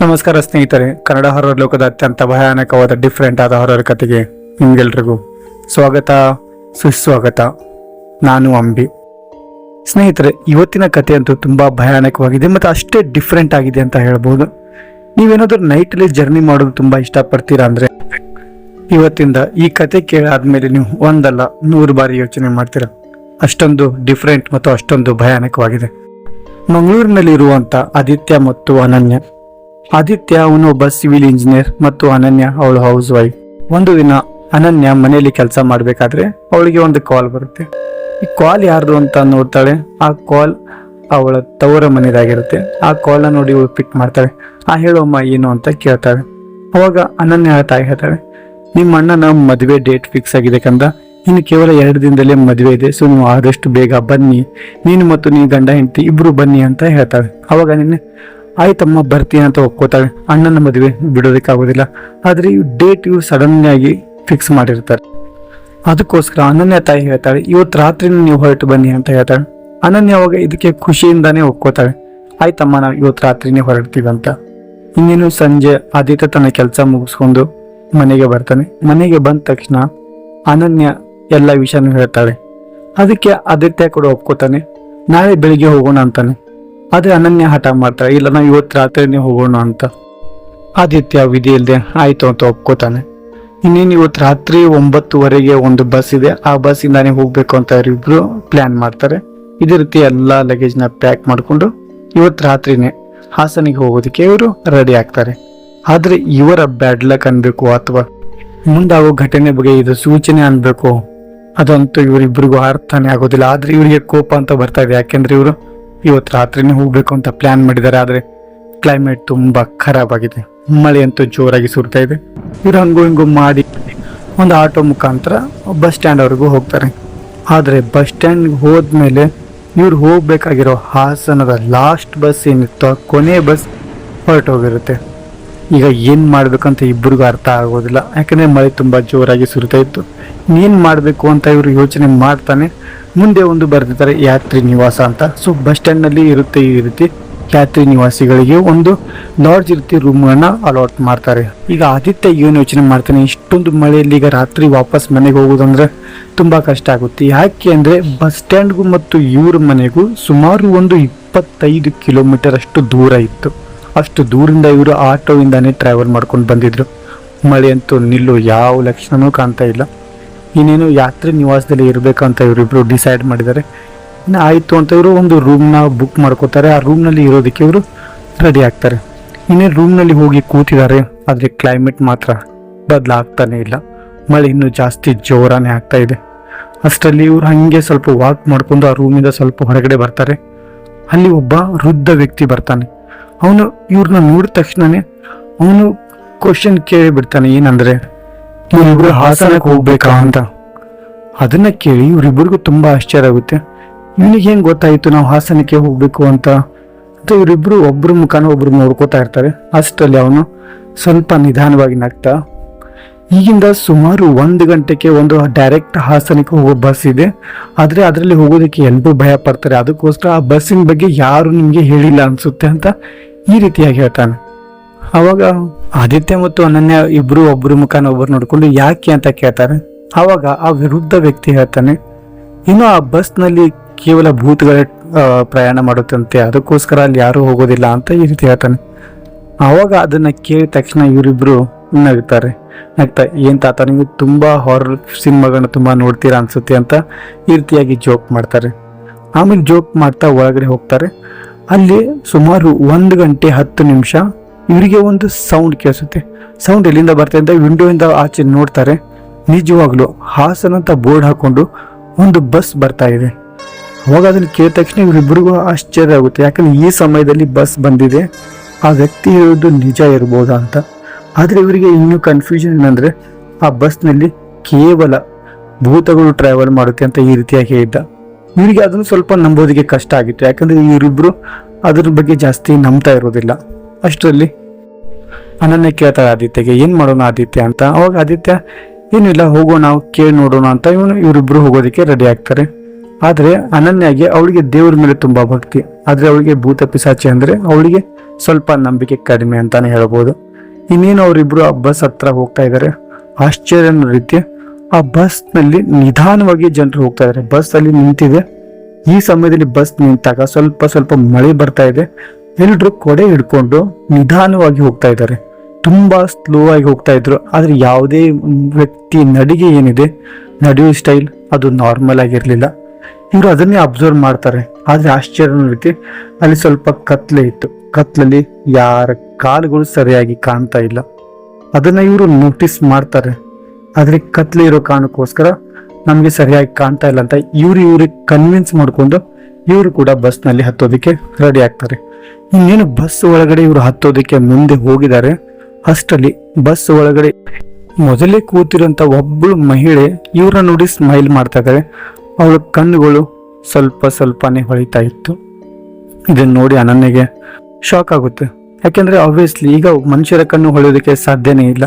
ನಮಸ್ಕಾರ ಸ್ನೇಹಿತರೆ, ಕನ್ನಡ ಹೊರರ್ ಲೋಕದ ಅತ್ಯಂತ ಭಯಾನಕವಾದ ಡಿಫ್ರೆಂಟ್ ಆದ ಹೊರರ್ ಕಥೆಗೆ ನಿಮ್ಗೆಲ್ರಿಗೂ ಸ್ವಾಗತ, ಸುಸ್ವಾಗತ. ನಾನು ಅಂಬಿ. ಸ್ನೇಹಿತರೆ, ಇವತ್ತಿನ ಕಥೆ ಅಂತೂ ತುಂಬ ಭಯಾನಕವಾಗಿದೆ ಮತ್ತು ಅಷ್ಟೇ ಡಿಫ್ರೆಂಟ್ ಆಗಿದೆ ಅಂತ ಹೇಳ್ಬೋದು. ನೀವೇನಾದರೂ ನೈಟಲ್ಲಿ ಜರ್ನಿ ಮಾಡೋದು ತುಂಬ ಇಷ್ಟಪಡ್ತೀರಾ ಅಂದರೆ, ಇವತ್ತಿಂದ ಈ ಕತೆ ಕೇಳಾದ್ಮೇಲೆ ನೀವು ಒಂದಲ್ಲ, ನೂರು ಬಾರಿ ಯೋಚನೆ ಮಾಡ್ತೀರಾ. ಅಷ್ಟೊಂದು ಡಿಫ್ರೆಂಟ್ ಮತ್ತು ಅಷ್ಟೊಂದು ಭಯಾನಕವಾಗಿದೆ. ಮಂಗಳೂರಿನಲ್ಲಿರುವಂಥ ಆದಿತ್ಯ ಮತ್ತು ಅನನ್ಯ ಆದಿತ್ಯ ಅವನು ಒಬ್ಬ ಸಿವಿಲ್ ಇಂಜಿನಿಯರ್ ಮತ್ತು ಅನನ್ಯ, ಅವಳು ಹೌಸ್ ವೈಫ್ ಒಂದು ದಿನ ಅನನ್ಯ ಮನೆಯಲ್ಲಿ ಕೆಲಸ ಮಾಡಬೇಕಾದ್ರೆ ಅವಳಿಗೆ ಒಂದು ಕಾಲ್ ಬರುತ್ತೆ. ಈ ಕಾಲ್ ಯಾರ್ದು ಅಂತ ನೋಡ್ತಾಳೆ. ಆ ಕಾಲ್ ಅವಳ ತವರ ಮನೆಯದಾಗಿರುತ್ತೆ ಆ ಕಾಲ್ನ ನೋಡಿ ಇವಳು ಪಿಕ್ ಮಾಡ್ತಾಳೆ. ಆ ಹೇಳೋಮ್ಮ ಏನು ಅಂತ ಕೇಳ್ತಾಳೆ. ಅವಾಗ ಅನನ್ಯ ತಾಯಿ ಹೇಳ್ತಾಳೆ, ನಿಮ್ಮ ಅಣ್ಣನ ಮದುವೆ ಡೇಟ್ ಫಿಕ್ಸ್ ಆಗಿದೆ ಕಂದ. ಇನ್ನು ಕೇವಲ ಎರಡು ದಿನದಲ್ಲೇ ಮದುವೆ ಇದೆ ಸೊ ನೀವು ಆದಷ್ಟು ಬೇಗ ಬನ್ನಿ. ನೀನು ಮತ್ತು ನೀನು ಗಂಡ ಹೆಂಡತಿ ಇಬ್ರು ಬನ್ನಿ ಅಂತ ಹೇಳ್ತಾಳೆ. ಅವಾಗ ನಿನ್ನೆ ಆಯ್ತಮ್ಮ, ಬರ್ತೀನಿ ಅಂತ ಒಪ್ಕೋತಾಳೆ. ಅಣ್ಣನ ಮದುವೆ ಬಿಡೋದಕ್ಕಾಗೋದಿಲ್ಲ. ಆದ್ರೆ ಈ ಡೇಟ್ ಇವ್ರು ಸಡನ್ ಆಗಿ ಫಿಕ್ಸ್ ಮಾಡಿರ್ತಾರೆ. ಅದಕ್ಕೋಸ್ಕರ ಅನನ್ಯ ತಾಯಿ ಹೇಳ್ತಾಳೆ, ಇವತ್ತು ರಾತ್ರಿ ನೀವು ಹೊರಟು ಬನ್ನಿ ಅಂತ ಹೇಳ್ತಾಳೆ. ಅನನ್ಯ ಅವಾಗ ಇದಕ್ಕೆ ಖುಷಿಯಿಂದಾನೇ ಒಪ್ಕೋತಾಳೆ. ಆಯ್ತಮ್ಮ, ನಾವು ಇವತ್ತು ರಾತ್ರಿನೇ ಹೊರಡ್ತೀವಿ ಅಂತ. ಇನ್ನೇನು ಸಂಜೆ, ಆದಿತ್ಯ ತನ್ನ ಕೆಲಸ ಮುಗಿಸ್ಕೊಂಡು ಮನೆಗೆ ಬರ್ತಾನೆ. ಮನೆಗೆ ಬಂದ ತಕ್ಷಣ ಅನನ್ಯ ಎಲ್ಲ ವಿಷಯನೂ ಹೇಳ್ತಾಳೆ. ಅದಕ್ಕೆ ಆದಿತ್ಯ ಕೂಡ ಒಪ್ಕೋತಾನೆ. ನಾಳೆ ಬೆಳಿಗ್ಗೆ ಹೋಗೋಣ ಅಂತಾನೆ. ಆದ್ರೆ ಅನನ್ಯ ಹಠ ಮಾಡ್ತಾರೆ ಇಲ್ಲ, ನಾವು ಇವತ್ತು ರಾತ್ರಿನೇ ಹೋಗೋಣ ಅಂತ. ಆದಿತ್ಯ ವಿಧಿ ಇಲ್ಲದೆ ಆಯ್ತು ಅಂತ ಒಪ್ಕೋತಾನೆ. ಇನ್ನೇನು ಇವತ್ತು ರಾತ್ರಿ ಒಂಬತ್ತುವರೆಗೆ ಒಂದು ಬಸ್ ಇದೆ. ಆ ಬಸ್ ಇಂದಾನೆ ಹೋಗ್ಬೇಕು ಅಂತ ಅವರಿಬ್ರು ಪ್ಲಾನ್ ಮಾಡ್ತಾರೆ. ಇದೇ ರೀತಿ ಎಲ್ಲಾ ಲಗೇಜ್ನ ಪ್ಯಾಕ್ ಮಾಡಿಕೊಂಡು ಇವತ್ತು ರಾತ್ರಿನೇ ಹಾಸನಿಗೆ ಹೋಗೋದಕ್ಕೆ ಇವರು ರೆಡಿ ಆಗ್ತಾರೆ. ಆದರೆ ಇವರ ಬ್ಯಾಡ್ ಲಕ್ ಅನ್ಬೇಕು ಅಥವಾ ಮುಂದಾಗೋ ಘಟನೆ ಬಗ್ಗೆ ಇದು ಸೂಚನೆ ಅನ್ಬೇಕು. ಅದಂತೂ ಇವರಿಬ್ರಿಗೂ ಅರ್ಥನೇ ಆಗೋದಿಲ್ಲ. ಆದರೆ ಇವರಿಗೆ ಕೋಪ ಅಂತ ಬರ್ತಾ ಇದೆ. ಯಾಕೆಂದ್ರೆ ಇವರು ಇವತ್ತು ರಾತ್ರಿನೇ ಹೋಗ್ಬೇಕು ಅಂತ ಪ್ಲಾನ್ ಮಾಡಿದ್ದಾರೆ, ಆದರೆ ಕ್ಲೈಮೇಟ್ ತುಂಬ ಖರಾಬ್ ಆಗಿದೆ. ಮಳೆ ಅಂತೂ ಜೋರಾಗಿ ಸುರ್ತಾ ಇದೆ. ಇವ್ರು ಹಂಗು ಹಿಂಗು ಮಾಡಿ ಒಂದು ಆಟೋ ಮುಖಾಂತರ ಬಸ್ ಸ್ಟ್ಯಾಂಡ್ ವರೆಗೂ ಹೋಗ್ತಾರೆ. ಆದರೆ ಬಸ್ ಸ್ಟ್ಯಾಂಡ್ ಹೋದ್ಮೇಲೆ ಇವ್ರು ಹೋಗಬೇಕಾಗಿರೋ ಹಾಸನದ ಲಾಸ್ಟ್ ಬಸ್ ಏನಿತ್ತು ಕೊನೆಯ ಕೊನೆ ಬಸ್ ಹೊರಟೋಗಿರುತ್ತೆ. ಈಗ ಏನು ಮಾಡಬೇಕಂತ ಇಬ್ಬರಿಗೂ ಅರ್ಥ ಆಗೋದಿಲ್ಲ. ಯಾಕಂದ್ರೆ ಮಳೆ ತುಂಬಾ ಜೋರಾಗಿ ಸುರಿತಾ ಇತ್ತು. ಏನು ಮಾಡಬೇಕು ಅಂತ ಇವರು ಯೋಚನೆ ಮಾಡ್ತಾನೆ, ಮುಂದೆ ಒಂದು ಬರೆದಿದ್ದಾರೆ ಯಾತ್ರಿ ನಿವಾಸ ಅಂತ. ಸೊ ಬಸ್ ಸ್ಟ್ಯಾಂಡ್ನಲ್ಲಿ ಇರುತ್ತೆ ಈ ರೀತಿ ಯಾತ್ರಿ ನಿವಾಸಿಗಳಿಗೆ ಒಂದು ಲಾಡ್ಜ್ ರೀತಿ ರೂಮ್ ಗಳನ್ನ ಅಲಾಟ್ ಮಾಡ್ತಾರೆ. ಈಗ ಆದಿತ್ಯ ಏನು ಯೋಚನೆ ಮಾಡ್ತಾನೆ, ಇಷ್ಟೊಂದು ಮಳೆಯಲ್ಲಿ ಈಗ ರಾತ್ರಿ ವಾಪಸ್ ಮನೆಗೆ ಹೋಗೋದಂದ್ರೆ ತುಂಬಾ ಕಷ್ಟ ಆಗುತ್ತೆ. ಯಾಕೆ ಅಂದರೆ ಬಸ್ ಸ್ಟ್ಯಾಂಡ್ಗೂ ಮತ್ತು ಇವ್ರ ಮನೆಗೂ ಸುಮಾರು ಒಂದು ಇಪ್ಪತ್ತೈದು ಕಿಲೋಮೀಟರ್ ಅಷ್ಟು ದೂರ ಇತ್ತು. ಅಷ್ಟು ದೂರಿಂದ ಇವರು ಆಟೋಯಿಂದಾನೇ ಟ್ರಾವೆಲ್ ಮಾಡ್ಕೊಂಡು ಬಂದಿದ್ರು. ಮಳೆ ಅಂತೂ ನಿಲ್ಲು ಯಾವ ಲಕ್ಷಣನೂ ಕಾಣ್ತಾ ಇಲ್ಲ. ಇನ್ನೇನು ಯಾತ್ರೆ ನಿವಾಸದಲ್ಲಿ ಇರಬೇಕಂತ ಇವರಿಬ್ರು ಡಿಸೈಡ್ ಮಾಡಿದ್ದಾರೆ. ಇನ್ನು ಆಯಿತು ಅಂತ ಇವರು ಒಂದು ರೂಮ್ನ ಬುಕ್ ಮಾಡ್ಕೋತಾರೆ. ಆ ರೂಮ್ನಲ್ಲಿ ಇರೋದಕ್ಕೆ ಇವರು ರೆಡಿ ಆಗ್ತಾರೆ. ಇನ್ನೇನು ರೂಮ್ನಲ್ಲಿ ಹೋಗಿ ಕೂತಿದ್ದಾರೆ. ಆದರೆ ಕ್ಲೈಮೇಟ್ ಮಾತ್ರ ಬದಲಾಗ್ತಾನೆ ಇಲ್ಲ. ಮಳೆ ಇನ್ನೂ ಜಾಸ್ತಿ ಜೋರಾನೇ ಆಗ್ತಾ ಇದೆ. ಅಷ್ಟರಲ್ಲಿ ಇವರು ಹಾಗೆ ಸ್ವಲ್ಪ ವಾಕ್ ಮಾಡ್ಕೊಂಡು ಆ ರೂಮಿಂದ ಸ್ವಲ್ಪ ಹೊರಗಡೆ ಬರ್ತಾರೆ. ಅಲ್ಲಿ ಒಬ್ಬ ವೃದ್ಧ ವ್ಯಕ್ತಿ ಬರ್ತಾನೆ. ಅವನು ಇವ್ರನ್ನ ನೋಡಿದ ತಕ್ಷಣನೇ ಅವನು ಕ್ವಶನ್ ಕೇಳಿ ಬಿಡ್ತಾನೆ, ಏನಂದ್ರೆ, ಇವರಿಬ್ರು ಹಾಸನಕ್ಕೆ ಹೋಗ್ಬೇಕಾ ಅಂತ? ಅದನ್ನ ಕೇಳಿ ಇವರಿಬ್ಬರಿಗೂ ತುಂಬಾ ಆಶ್ಚರ್ಯ ಆಗುತ್ತೆ. ಇವನಿಗೆ ಹೆಂಗ್ ಗೊತ್ತಾಯ್ತು ನಾವು ಹಾಸನಕ್ಕೆ ಹೋಗ್ಬೇಕು ಅಂತ? ಅಂತ ಇವರಿಬ್ರು ಒಬ್ರು ಮುಖಾನ ಒಬ್ರು ನೋಡ್ಕೋತಾ ಇರ್ತಾರೆ. ಅಷ್ಟರಲ್ಲಿ ಅವನು ಸ್ವಲ್ಪ ನಿಧಾನವಾಗಿ ನಗ್ತಾ ಈಗಿಂದ ಸುಮಾರು ಒಂದು ಗಂಟೆಗೆ ಒಂದು ಡೈರೆಕ್ಟ್ ಹಾಸನಕ್ಕೆ ಹೋಗೋ ಬಸ್ ಇದೆ. ಆದರೆ ಅದರಲ್ಲಿ ಹೋಗೋದಕ್ಕೆ ಎಲ್ಲರೂ ಭಯ ಪಡ್ತಾರೆ. ಅದಕ್ಕೋಸ್ಕರ ಆ ಬಸ್ಸಿನ ಬಗ್ಗೆ ಯಾರು ನಿಮಗೆ ಹೇಳಿಲ್ಲ ಅನಿಸುತ್ತೆ ಅಂತ ಈ ರೀತಿಯಾಗಿ ಹೇಳ್ತಾನೆ. ಆವಾಗ ಆದಿತ್ಯ ಮತ್ತು ಅನನ್ಯ ಇಬ್ಬರು ಒಬ್ಬರು ಮುಖಾನ ಒಬ್ಬರು ನೋಡಿಕೊಂಡು ಯಾಕೆ ಅಂತ ಕೇಳ್ತಾರೆ. ಆವಾಗ ಆ ವಿರುದ್ಧ ವ್ಯಕ್ತಿ ಹೇಳ್ತಾನೆ, ಇನ್ನು ಆ ಬಸ್ನಲ್ಲಿ ಕೇವಲ ಭೂತಗಳ ಪ್ರಯಾಣ ಮಾಡುತ್ತಂತೆ. ಅದಕ್ಕೋಸ್ಕರ ಅಲ್ಲಿ ಯಾರೂ ಹೋಗೋದಿಲ್ಲ ಅಂತ ಈ ರೀತಿ ಹೇಳ್ತಾನೆ. ಆವಾಗ ಅದನ್ನು ಕೇಳಿದ ತಕ್ಷಣ ಇವರಿಬ್ರು ನಗ್ತಾರೆ. ನಗ್ತಾ, ಏನು ತಾತ, ನೀವು ತುಂಬ ಹಾರರ್ ಸಿನಿಮಾಗಳನ್ನ ತುಂಬ ನೋಡ್ತೀರಾ ಅನಿಸುತ್ತೆ ಅಂತ ಈ ರೀತಿಯಾಗಿ ಜೋಕ್ ಮಾಡ್ತಾರೆ. ಆಮೇಲೆ ಜೋಕ್ ಮಾಡ್ತಾ ಒಳಗಡೆ ಹೋಗ್ತಾರೆ. ಅಲ್ಲಿ ಸುಮಾರು ಒಂದು ಗಂಟೆ ಹತ್ತು ನಿಮಿಷ ಇವರಿಗೆ ಒಂದು ಸೌಂಡ್ ಕೇಳಿಸುತ್ತೆ. ಸೌಂಡ್ ಎಲ್ಲಿಂದ ಬರ್ತಾ ಅಂತ ವಿಂಡೋಯಿಂದ ಆಚೆ ನೋಡ್ತಾರೆ. ನಿಜವಾಗ್ಲೂ ಹಾಸನ ಅಂತ ಬೋರ್ಡ್ ಹಾಕೊಂಡು ಒಂದು ಬಸ್ ಬರ್ತಾ ಇದೆ. ಅವಾಗ ಅದನ್ನ ಕೇಳಿದ ತಕ್ಷಣ ಇವರಿಬ್ಬರಿಗೂ ಆಶ್ಚರ್ಯ ಆಗುತ್ತೆ. ಯಾಕಂದ್ರೆ ಈ ಸಮಯದಲ್ಲಿ ಬಸ್ ಬಂದಿದೆ. ಆ ವ್ಯಕ್ತಿ ಹೇಳೋದು ನಿಜ ಇರ್ಬೋದಾ ಅಂತ. ಆದ್ರೆ ಇವರಿಗೆ ಇನ್ನೂ ಕನ್ಫ್ಯೂಷನ್ ಏನಂದ್ರೆ ಆ ಬಸ್ನಲ್ಲಿ ಕೇವಲ ಭೂತಗಳು ಟ್ರಾವೆಲ್ ಮಾಡುತ್ತೆ ಅಂತ ಈ ರೀತಿಯಾಗಿ ಹೇಳಿದ್ದ. ಇವರಿಗೆ ಅದನ್ನು ಸ್ವಲ್ಪ ನಂಬೋದಕ್ಕೆ ಕಷ್ಟ ಆಗಿತ್ತು. ಯಾಕಂದ್ರೆ ಇವರಿಬ್ರು ಅದ್ರ ಬಗ್ಗೆ ಜಾಸ್ತಿ ನಂಬ್ತಾ ಇರೋದಿಲ್ಲ. ಅಷ್ಟರಲ್ಲಿ ಅನನ್ಯ ಕೇಳ್ತಾರೆ ಆದಿತ್ಯಗೆ, ಏನ್ ಮಾಡೋಣ ಆದಿತ್ಯ ಅಂತ? ಅವಾಗ ಆದಿತ್ಯ ಏನಿಲ್ಲ ಹೋಗೋಣ ನಾವು ಕೇಳಿ ನೋಡೋಣ ಅಂತ ಇವನು ಇವರಿಬ್ರು ಹೋಗೋದಕ್ಕೆ ರೆಡಿ ಆಗ್ತಾರೆ. ಆದರೆ ಅನನ್ಯಾಗೆ ಅವಳಿಗೆ ದೇವ್ರ ಮೇಲೆ ತುಂಬಾ ಭಕ್ತಿ. ಆದರೆ ಅವಳಿಗೆ ಭೂತ ಪಿಸಾಚಿ ಅಂದ್ರೆ ಅವಳಿಗೆ ಸ್ವಲ್ಪ ನಂಬಿಕೆ ಕಡಿಮೆ ಅಂತಾನೆ ಹೇಳ್ಬೋದು. ಇನ್ನೇನು ಅವರಿಬ್ರು ಆ ಬಸ್ ಹತ್ರ ಹೋಗ್ತಾ ಇದ್ದಾರೆ ಆಶ್ಚರ್ಯ ರೀತಿ ಆ ಬಸ್ನಲ್ಲಿ ನಿಧಾನವಾಗಿ ಜನರು ಹೋಗ್ತಾ ಇದ್ದಾರೆ ಬಸ್ ಅಲ್ಲಿ ನಿಂತಿದೆ. ಈ ಸಮಯದಲ್ಲಿ ಬಸ್ ನಿಂತಾಗ ಸ್ವಲ್ಪ ಸ್ವಲ್ಪ ಮಳೆ ಬರ್ತಾ ಇದೆ. ಎಲ್ರು ಕೊಡೆ ಹಿಡ್ಕೊಂಡು ನಿಧಾನವಾಗಿ ಹೋಗ್ತಾ ಇದ್ದಾರೆ ತುಂಬಾ ಸ್ಲೋ ಆಗಿ ಹೋಗ್ತಾ ಇದ್ರು. ಆದ್ರೆ ಯಾವುದೇ ವ್ಯಕ್ತಿ ನಡಿಗೆ ಏನಿದೆ ನಡೆಯುವ ಸ್ಟೈಲ್ ಅದು ನಾರ್ಮಲ್ ಆಗಿರ್ಲಿಲ್ಲ. ಇವರು ಅದನ್ನೇ ಅಬ್ಸರ್ವ್ ಮಾಡ್ತಾರೆ. ಆದ್ರೆ ಆಶ್ಚರ್ಯ ರೀತಿ ಅಲ್ಲಿ ಸ್ವಲ್ಪ ಕತ್ಲೆ ಇತ್ತು. ಕತ್ಲಲ್ಲಿ ಯಾರ ಕಾಲುಗಳು ಸರಿಯಾಗಿ ಕಾಣ್ತಾ ಇಲ್ಲ. ಅದನ್ನ ಇವರು ನೋಟಿಸ್ ಮಾಡ್ತಾರೆ. ಆದರೆ ಕತ್ಲೆ ಇರೋ ಕಾರಣಕ್ಕೋಸ್ಕರ ನಮಗೆ ಸರಿಯಾಗಿ ಕಾಣ್ತಾ ಇಲ್ಲ ಅಂತ ಇವರು ಇವ್ರಿಗೆ ಕನ್ವಿನ್ಸ್ ಮಾಡಿಕೊಂಡು ಇವರು ಕೂಡ ಬಸ್ನಲ್ಲಿ ಹತ್ತೋದಕ್ಕೆ ರೆಡಿ ಆಗ್ತಾರೆ. ಇನ್ನೇನು ಬಸ್ ಒಳಗಡೆ ಇವರು ಹತ್ತೋದಕ್ಕೆ ಮುಂದೆ ಹೋಗಿದ್ದಾರೆ, ಅಷ್ಟರಲ್ಲಿ ಬಸ್ ಒಳಗಡೆ ಮೊದಲೇ ಕೂತಿರುವಂಥ ಒಬ್ಬಳು ಮಹಿಳೆ ಇವರನ್ನ ನೋಡಿ ಸ್ಮೈಲ್ ಮಾಡ್ತಾ ಇದ್ದಾರೆ. ಅವಳ ಕಣ್ಣುಗಳು ಸ್ವಲ್ಪ ಸ್ವಲ್ಪನೇ ಹೊಳಿತಾ ಇತ್ತು. ಇದನ್ನ ನೋಡಿ ಅನನ್ಯಗೆ ಶಾಕ್ ಆಗುತ್ತೆ. ಯಾಕೆಂದ್ರೆ ಆಬ್ವಿಯಸ್ಲಿ ಈಗ ಮನುಷ್ಯರ ಕಣ್ಣು ಹೊಳೆಯೋದಕ್ಕೆ ಸಾಧ್ಯನೇ ಇಲ್ಲ.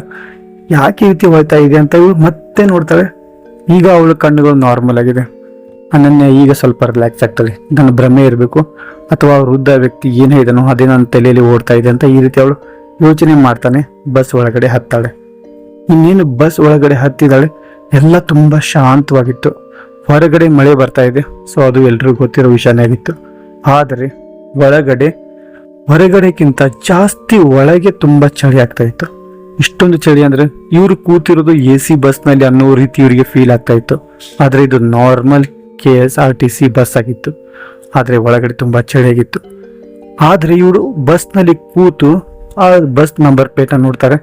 ಯಾಕೆ ರೀತಿ ಹೊಳ್ತಾ ಇದೆ ಅಂತ ಇವ್ರು ಮತ್ತೆ ನೋಡ್ತಾರೆ. ಈಗ ಅವಳ ಕಣ್ಣುಗಳು ನಾರ್ಮಲ್ ಆಗಿದೆ. ಅನನ್ಯ ಈಗ ಸ್ವಲ್ಪ ರಿಲ್ಯಾಕ್ಸ್ ಆಗ್ತಾಳೆ. ನನ್ನ ಭ್ರಮೆ ಇರಬೇಕು. ಅಥವಾ ವೃದ್ಧ ವ್ಯಕ್ತಿ ಏನೇ ಇದನೋ ಅದೇ ನನ್ನ ತಲೆಯಲ್ಲಿ ಓಡ್ತಾ ಇದೆ ಅಂತ ಈ ರೀತಿ ಅವಳು ಯೋಚನೆ ಮಾಡ್ತಾನೆ. ಬಸ್ ಒಳಗಡೆ ಹತ್ತಾಳೆ. ಇನ್ನೇನು ಬಸ್ ಒಳಗಡೆ ಹತ್ತಿದಾಳೆ? ಎಲ್ಲ ತುಂಬ ಶಾಂತವಾಗಿತ್ತು. ಹೊರಗಡೆ ಮಳೆ ಬರ್ತಾ ಇದೆ. ಸೊ ಅದು ಎಲ್ರಿಗೂ ಗೊತ್ತಿರೋ ವಿಷಯನೇ ಆಗಿತ್ತು. ಆದರೆ ಒಳಗಡೆ ಹೊರಗಡೆಕ್ಕಿಂತ ಜಾಸ್ತಿ ಒಳಗೆ ತುಂಬಾ ಚಳಿ ಆಗ್ತಾ ಇತ್ತು. ಇಷ್ಟೊಂದು ಚಳಿ ಅಂದ್ರೆ ಇವರು ಕೂತಿರೋದು ಎ ಸಿ ಬಸ್ನಲ್ಲಿ ಅನ್ನೋ ರೀತಿ ಇವರಿಗೆ ಫೀಲ್ ಆಗ್ತಾ ಇತ್ತು. ಆದ್ರೆ ಇದು normal K S R T C bus ಆಗಿತ್ತು. ಆದ್ರೆ ಒಳಗಡೆ ತುಂಬಾ ಚಳಿಯಾಗಿತ್ತು ಆದ್ರೆ ಇವರು ಬಸ್ನಲ್ಲಿ ಕೂತು ಆ ಬಸ್ ನಂಬರ್ ಪ್ಲೇಟನ್ನು ನೋಡ್ತಾರೆ.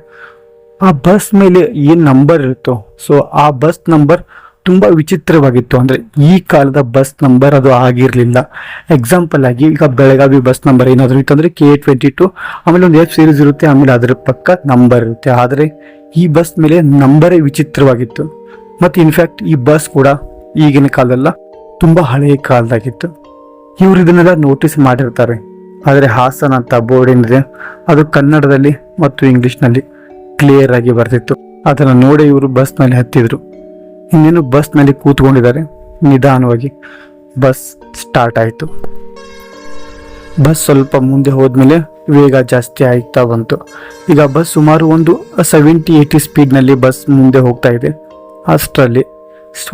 ಆ ಬಸ್ ಮೇಲೆ ಏನು ನಂಬರ್ ಇರುತ್ತೋ ಸೊ ಆ ಬಸ್ ನಂಬರ್ ತುಂಬಾ ವಿಚಿತ್ರವಾಗಿತ್ತು. ಅಂದ್ರೆ ಈ ಕಾಲದ ಬಸ್ ನಂಬರ್ ಅದು ಆಗಿರಲಿಲ್ಲ. ಎಕ್ಸಾಂಪಲ್ ಆಗಿ ಈಗ ಬೆಳಗಾವಿ ಬಸ್ ನಂಬರ್ ಏನಾದ್ರು ಅಂದರೆ ಕೆ ಟ್ವೆಂಟಿ ಟು ಆಮೇಲೆ ಒಂದು ಎಫ್ ಸೀರೀಸ್ ಇರುತ್ತೆ, ಆಮೇಲೆ ಅದರ ಪಕ್ಕ ನಂಬರ್ ಇರುತ್ತೆ. ಆದರೆ ಈ ಬಸ್ ಮೇಲೆ ನಂಬರೇ ವಿಚಿತ್ರವಾಗಿತ್ತು. ಮತ್ತೆ ಇನ್ಫ್ಯಾಕ್ಟ್ ಈ ಬಸ್ ಕೂಡ ಈಗಿನ ಕಾಲದಲ್ಲ, ತುಂಬಾ ಹಳೆಯ ಕಾಲದಾಗಿತ್ತು. ಇವ್ರು ಇದನ್ನೆಲ್ಲ ನೋಟಿಸ್ ಮಾಡಿರ್ತಾರೆ. ಆದರೆ ಹಾಸನ ಅಂತ ಬೋರ್ಡ್ ಏನಿದೆ, ಅದು ಕನ್ನಡದಲ್ಲಿ ಮತ್ತು ಇಂಗ್ಲಿಷ್ನಲ್ಲಿ ಕ್ಲಿಯರ್ ಆಗಿ ಬರ್ತಿತ್ತು ಅದನ್ನು ನೋಡಿ ಇವರು ಬಸ್ನಲ್ಲಿ ಹತ್ತಿದ್ರು. ಇನ್ನೇನು ಬಸ್ನಲ್ಲಿ ಕೂತ್ಕೊಂಡಿದ್ದಾರೆ. ನಿಧಾನವಾಗಿ ಬಸ್ ಸ್ಟಾರ್ಟ್ ಆಯಿತು. ಬಸ್ ಸ್ವಲ್ಪ ಮುಂದೆ ಹೋದ್ಮೇಲೆ ವೇಗ ಜಾಸ್ತಿ ಆಗ್ತಾ ಬಂತು. ಈಗ ಬಸ್ ಸುಮಾರು ಒಂದು ಸೆವೆಂಟಿ ಏಯ್ಟಿ ಸ್ಪೀಡ್ನಲ್ಲಿ ಬಸ್ ಮುಂದೆ ಹೋಗ್ತಾ ಇದೆ. ಅಷ್ಟರಲ್ಲಿ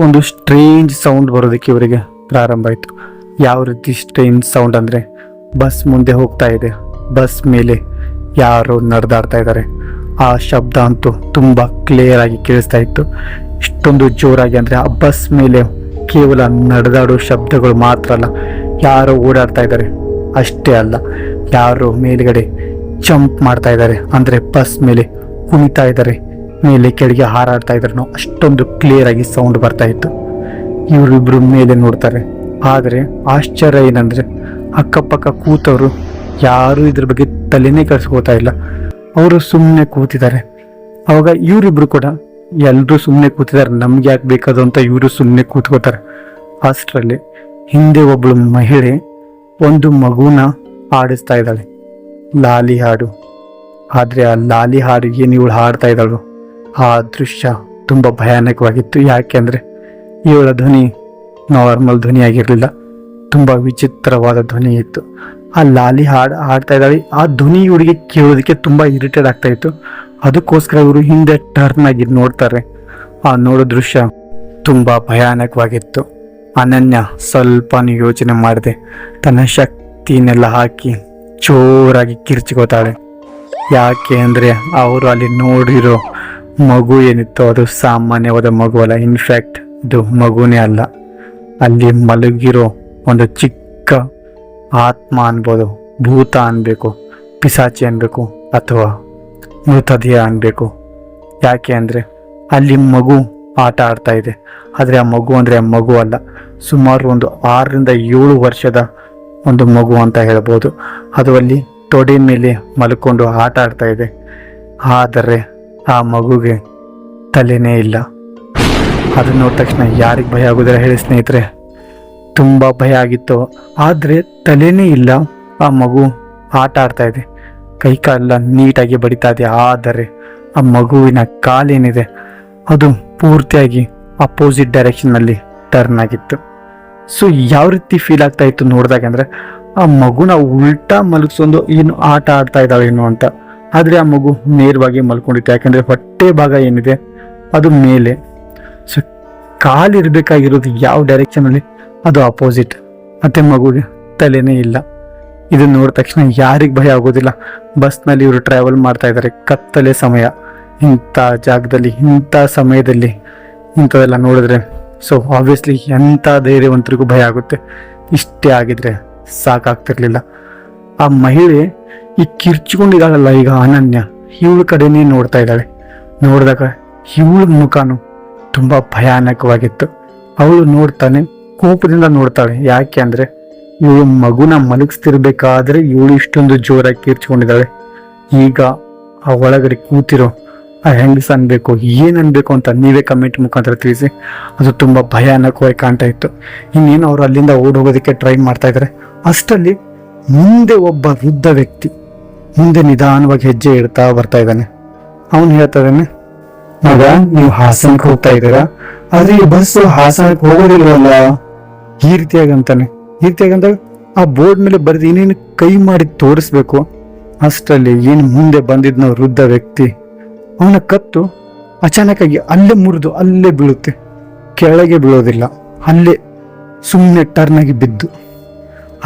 ಒಂದು ಸ್ಟ್ರೇಂಜ್ ಸೌಂಡ್ ಬರೋದಕ್ಕೆ ಇವರಿಗೆ ಪ್ರಾರಂಭ ಆಯಿತು. ಯಾವ ರೀತಿ ಸ್ಟ್ರೇಂಜ್ ಸೌಂಡ್ ಅಂದರೆ ಬಸ್ ಮುಂದೆ ಹೋಗ್ತಾ ಇದೆ. ಬಸ್ ಮೇಲೆ ಯಾರೋ ನಡೆದಾಡ್ತಾ ಇದ್ದಾರೆ. ಆ ಶಬ್ದ ಅಂತೂ ತುಂಬ ಕ್ಲಿಯರ್ ಆಗಿ ಕೇಳಿಸ್ತಾ ಇತ್ತು. ಇಷ್ಟೊಂದು ಜೋರಾಗಿ ಅಂದರೆ ಆ ಬಸ್ ಮೇಲೆ ಕೇವಲ ನಡೆದಾಡೋ ಶಬ್ದಗಳು ಮಾತ್ರ ಅಲ್ಲ, ಯಾರೋ ಓಡಾಡ್ತಾ ಇದ್ದಾರೆ. ಅಷ್ಟೇ ಅಲ್ಲ, ಯಾರೋ ಮೇಲುಗಡೆ ಜಂಪ್ ಮಾಡ್ತಾ ಇದ್ದಾರೆ. ಅಂದರೆ ಬಸ್ ಮೇಲೆ ಕುಣಿತಾ ಇದ್ದಾರೆ, ಮೇಲೆ ಕೆಳಗೆ ಹಾರಾಡ್ತಾ ಇದ್ದಾರೆ ನಾವು ಅಷ್ಟೊಂದು ಕ್ಲಿಯರ್ ಆಗಿ ಸೌಂಡ್ ಬರ್ತಾ ಇತ್ತು. ಇವರಿಬ್ಬರು ಮೇಲೆ ನೋಡ್ತಾರೆ. ಆದರೆ ಆಶ್ಚರ್ಯ ಏನಂದರೆ ಅಕ್ಕಪಕ್ಕ ಕೂತವರು ಯಾರೂ ಇದ್ರ ಬಗ್ಗೆ ತಲೆನೇ ಕಳಿಸ್ಕೊತಾ ಇಲ್ಲ. ಅವರು ಸುಮ್ಮನೆ ಕೂತಿದ್ದಾರೆ. ಅವಾಗ ಇವರಿಬ್ರು ಕೂಡ ಎಲ್ಲರೂ ಸುಮ್ಮನೆ ಕೂತಿದ್ದಾರೆ. ನಮ್ಗೆ ಯಾಕೆ ಬೇಕಾದ ಅಂತ ಇವರು ಸುಮ್ಮನೆ ಕೂತ್ಕೋತಾರೆ. ಅಷ್ಟರಲ್ಲಿ ಹಿಂದೆ ಒಬ್ಬಳು ಮಹಿಳೆ ಒಂದು ಮಗುನ ಹಾಡಿಸ್ತಾ ಇದ್ದಾಳೆ. ಲಾಲಿ ಹಾಡು. ಆದ್ರೆ ಆ ಲಾಲಿ ಹಾಡು ಏನು ಇವಳು ಹಾಡ್ತಾ ಇದ್ದಾಳು ಆ ದೃಶ್ಯ ತುಂಬ ಭಯಾನಕವಾಗಿತ್ತು. ಯಾಕೆಂದ್ರೆ ಇವಳ ಧ್ವನಿ ನಾರ್ಮಲ್ ಧ್ವನಿ ಆಗಿರಲಿಲ್ಲ ತುಂಬಾ ವಿಚಿತ್ರವಾದ ಧ್ವನಿ ಇತ್ತು. ಆ ಲಾಲಿ ಹಾಡು ಹಾಡ್ತಾ ಇದ್ದಾಳೆ. ಆ ಧ್ವನಿ ಇವರಿಗೆ ಕೇಳೋದಕ್ಕೆ ತುಂಬ ಇರಿಟೇಟ್ ಆಗ್ತಾ ಇತ್ತು. ಅದಕ್ಕೋಸ್ಕರ ಇವರು ಹಿಂದೆ ಟರ್ನ್ ಆಗಿ ನೋಡ್ತಾರೆ. ಆ ನೋಡೋ ದೃಶ್ಯ ತುಂಬ ಭಯಾನಕವಾಗಿತ್ತು. ಅನನ್ಯ ಸ್ವಲ್ಪ ಯೋಚನೆ ಮಾಡದೆ. ತನ್ನ ಶಕ್ತಿನೆಲ್ಲ ಹಾಕಿ ಜೋರಾಗಿ ಕಿರ್ಚಿಕೋತಾಳೆ. ಯಾಕೆ ಅಂದರೆ ಅವರು ಅಲ್ಲಿ ನೋಡಿರೋ ಮಗು ಏನಿತ್ತು ಅದು ಸಾಮಾನ್ಯವಾದ ಮಗು ಅಲ್ಲ. ಇನ್ಫ್ಯಾಕ್ಟ್ ಇದು ಮಗುನೇ ಅಲ್ಲ. ಅಲ್ಲಿ ಮಲಗಿರೋ ಒಂದು ಚಿಕ್ಕ ಆತ್ಮ ಅನ್ಬೋದು, ಭೂತ ಅನ್ಬೇಕು, ಪಿಸಾಚಿ ಅನ್ಬೇಕು ಅಥವಾ ಮೃತದೇಹ ಅನ್ಬೇಕು. ಯಾಕೆ ಅಂದರೆ ಅಲ್ಲಿ ಮಗು ಆಟ ಆಡ್ತಾ ಇದೆ. ಆದರೆ ಆ ಮಗು ಅಂದ್ರೆ ಮಗು ಅಲ್ಲ. ಸುಮಾರು ಒಂದು ಆರರಿಂದ ಏಳು ವರ್ಷದ ಒಂದು ಮಗು ಅಂತ ಹೇಳ್ಬೋದು. ಅದು ಅಲ್ಲಿ ತೊಡೆ ಮೇಲೆ ಮಲ್ಕೊಂಡು ಆಟ ಆಡ್ತಾ ಇದೆ. ಆದರೆ ಆ ಮಗುಗೆ ತಲೆನೇ ಇಲ್ಲ. ಅದನ್ನ ನೋಡಿದ ತಕ್ಷಣ ಯಾರಿಗೆ ಭಯ ಆಗೋದಿಲ್ಲ ಹೇಳಿ ಸ್ನೇಹಿತರೆ. ತುಂಬ ಭಯ ಆಗಿತ್ತು. ಆದರೆ ತಲೆನೇ ಇಲ್ಲ. ಆ ಮಗು ಆಟ ಆಡ್ತಾ ಇದೆ. ಕೈ ಕಾಲೆಲ್ಲ ನೀಟಾಗಿ ಬಡಿತಾ ಇದೆ. ಆದರೆ ಆ ಮಗುವಿನ ಕಾಲೇನಿದೆ. ಅದು ಪೂರ್ತಿಯಾಗಿ ಅಪೋಸಿಟ್ ಡೈರೆಕ್ಷನ್ನಲ್ಲಿ ಟರ್ನ್ ಆಗಿತ್ತು. ಸೊ ಯಾವ ರೀತಿ ಫೀಲ್ ಆಗ್ತಾ ಇತ್ತು ನೋಡಿದಾಗ ಅಂದರೆ, ಆ ಮಗುನ ಉಲ್ಟಾ ಮಲಗಿಸೊಂದು ಏನು ಆಟ ಆಡ್ತಾ ಇದ್ದಾವೇನು ಅಂತ. ಆದರೆ ಆ ಮಗು ನೇರವಾಗಿ ಮಲ್ಕೊಂಡಿತ್ತು. ಯಾಕಂದರೆ ಹೊಟ್ಟೆ ಭಾಗ ಏನಿದೆ, ಅದು ಮೇಲೆ. ಸೊ ಕಾಲಿರಬೇಕಾಗಿರೋದು ಯಾವ ಡೈರೆಕ್ಷನ್ ಅಲ್ಲಿ? ಅದು ಅಪೋಸಿಟ್ ಮತ್ತೆ ಮಗುಗೆ ತಲೆನೇ ಇಲ್ಲ. ಇದನ್ನು ನೋಡಿದ ತಕ್ಷಣ ಯಾರಿಗೆ ಭಯ ಆಗೋದಿಲ್ಲ. ಬಸ್ನಲ್ಲಿ ಇವರು ಟ್ರಾವೆಲ್ ಮಾಡ್ತಾ ಇದ್ದಾರೆ ಕತ್ತಲೆ ಸಮಯ. ಇಂಥ ಜಾಗದಲ್ಲಿ, ಇಂಥ ಸಮಯದಲ್ಲಿ ಇಂಥದೆಲ್ಲ ನೋಡಿದ್ರೆ ಸೊ ಆಬ್ವಿಯಸ್ಲಿ ಎಂಥ ಧೈರ್ಯವಂತರಿಗೂ ಭಯ ಆಗುತ್ತೆ. ಇಷ್ಟೇ ಆಗಿದ್ರೆ ಸಾಕಾಗ್ತಿರ್ಲಿಲ್ಲ. ಆ ಮಹಿಳೆ ಈ ಕಿರ್ಚಿಕೊಂಡಿದ್ದಾಳಲ್ಲ ಈಗ ಅನನ್ಯ. ಇವಳ ಕಡೆನೇ ನೋಡ್ತಾ ಇದ್ದಾಳೆ. ನೋಡಿದಾಗ ಇವಳ ಮುಖಾನು ತುಂಬಾ ಭಯಾನಕವಾಗಿತ್ತು. ಅವಳು ನೋಡ್ತಾನೆ ಕೋಪದಿಂದ ನೋಡ್ತಾಳೆ. ಯಾಕೆ ಅಂದ್ರೆ ಇವಳು ಮಗುನ ಮಲಗಿಸ್ತಿರ್ಬೇಕಾದ್ರೆ ಇವಳು ಇಷ್ಟೊಂದು ಜೋರಾಗಿ ತೀರ್ಚ್ಕೊಂಡಿದ್ದಾಳೆ. ಈಗ ಆ ಒಳಗಡೆ ಕೂತಿರೋ ಆ ಹೆಂಗಸ ಅನ್ಬೇಕು, ಏನ್ ಅನ್ಬೇಕು ಅಂತ ನೀವೇ ಕಮೆಂಟ್ ಮುಖಾಂತರ ತಿಳಿಸಿ. ಅದು ತುಂಬಾ ಭಯಾನಕವಾಗಿ ಕಾಣ್ತಾ ಇತ್ತು. ಇನ್ನೇನು ಅವ್ರು ಅಲ್ಲಿಂದ ಓಡ್ ಹೋಗೋದಕ್ಕೆ ಟ್ರೈ ಮಾಡ್ತಾ ಇದ್ದಾರೆ ಅಷ್ಟರಲ್ಲಿ ಮುಂದೆ ಒಬ್ಬ ವೃದ್ಧ ವ್ಯಕ್ತಿ ಮುಂದೆ ನಿಧಾನವಾಗಿ ಹೆಜ್ಜೆ ಇಡ್ತಾ ಬರ್ತಾ ಇದ್ದಾನೆ. ಅವನು ಹೇಳ್ತಾ ಇದ್ದಾನೆ, ಮಗ, ನೀವು ಹಾಸನಕ್ಕೆ ಹೋಗ್ತಾ ಇದ್ದೀರಾ? ಆದ್ರೆ ಈ ಬಸ್ ಹಾಸನಕ್ಕೆ ಹೋಗೋದಿಲ್ವಲ್ಲ? ಈ ರೀತಿಯಾಗಿ ಅಂತಾನೆ ಈ ರೀತಿಯಾಗಿ ಅಂದಾಗ ಆ ಬೋರ್ಡ್ ಮೇಲೆ ಬರೆದು ಏನೇನು ಕೈ ಮಾಡಿ ತೋರಿಸ್ಬೇಕು, ಅಷ್ಟರಲ್ಲಿ ಏನು ಮುಂದೆ ಬಂದಿದ್ನ ವೃದ್ಧ ವ್ಯಕ್ತಿ, ಅವನ ಕತ್ತು ಅಚಾನಕ್ಕಾಗಿ ಅಲ್ಲೇ ಮುರಿದು ಅಲ್ಲೇ ಬೀಳುತ್ತೆ. ಕೆಳಗೆ ಬೀಳೋದಿಲ್ಲ, ಅಲ್ಲೇ ಸುಮ್ಮನೆ ಟರ್ನ್ ಆಗಿ ಬಿದ್ದು.